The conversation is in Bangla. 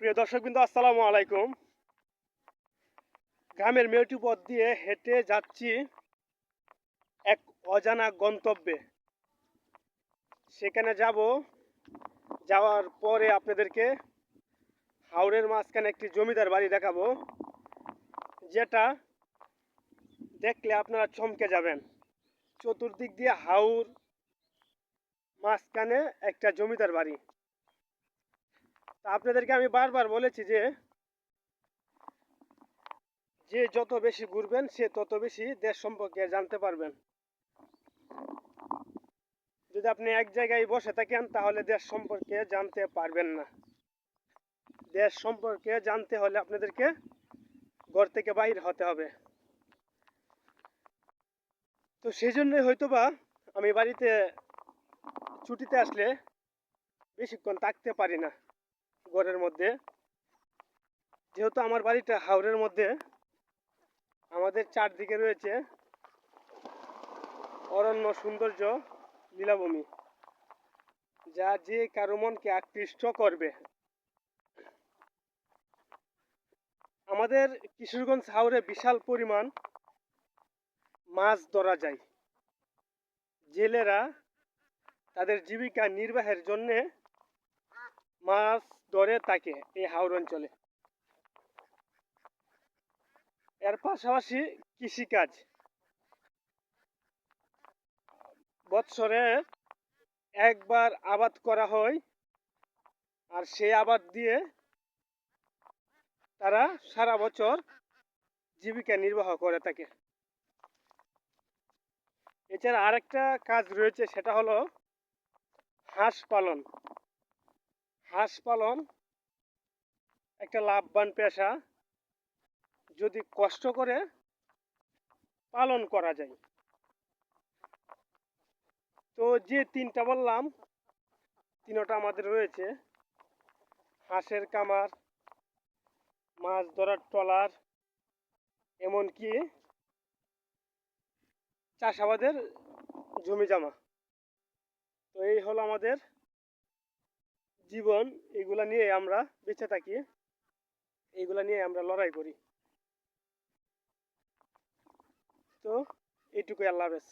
প্রিয় দর্শক বিন্দু আসসালামু আলাইকুম। গ্রামের মেয়টি পথ দিয়ে হেঁটে যাচ্ছি এক অজানা গন্তব্যে। সেখানে যাব, যাওয়ার পরে আপনাদেরকে হাওড়ের মাঝখানে একটি জমিদার বাড়ি দেখাবো, যেটা দেখলে আপনারা চমকে যাবেন। চতুর্দিক দিয়ে হাওর মাঝখানে একটা জমিদার বাড়ি। আপনাদেরকে আমি বারবার বলেছি যে যে যত বেশি ঘুরবেন, সে তত বেশি দেশ সম্পর্কে জানতে পারবেন। যদি আপনি এক জায়গায় বসে থাকেন, তাহলে দেশ সম্পর্কে জানতে পারবেন না। দেশ সম্পর্কে জানতে হলে আপনাদেরকে ঘর থেকে বাইর হতে হবে। তো সেই জন্যই হয়তোবা আমি বাড়িতে ছুটিতে আসলে বেশিক্ষণ থাকতে পারি না। ঘরের মধ্যে। যেহেতু আমার বাড়িটা হাওড়ের মধ্যে, আমাদের চারদিকে রয়েছে অরণ্য সৌন্দর্য লীলাভূমি, যা যে কারও মনকে আকৃষ্ট করবে। আমাদের কিশোরগঞ্জ হাওড়ে বিশাল পরিমাণ মাছ ধরা যায়। জেলেরা তাদের জীবিকা নির্বাহের জন্যে মাছ ধরে থাকে এই হাওর অঞ্চলে। এর পাশাপাশি কৃষিকাজ। বৎসরে একবার আবাদ করা হয় আর সেই আবাদ দিয়ে তারা সারা বছর জীবিকা নির্বাহ করে থাকে। এছাড়া আরেকটা কাজ রয়েছে, সেটা হলো হাঁস পালন। হাঁস পালন, একটা লাভবান পেশা যদি কষ্ট করে পালন করা যায়। তো যে তিনটা বললাম, তিনটা আমাদের রয়েছে। হাঁসের কামার মাছ ধরার ট্রলার, এমনকি চাষাবাদের জমি জমা। তো এই হলো আমাদের জীবন এগুলা নিয়ে আমরা বেঁচে থাকি। এইগুলা নিয়ে আমরা লড়াই করি। তো এইটুকুই আল্লাহ হাফেজ।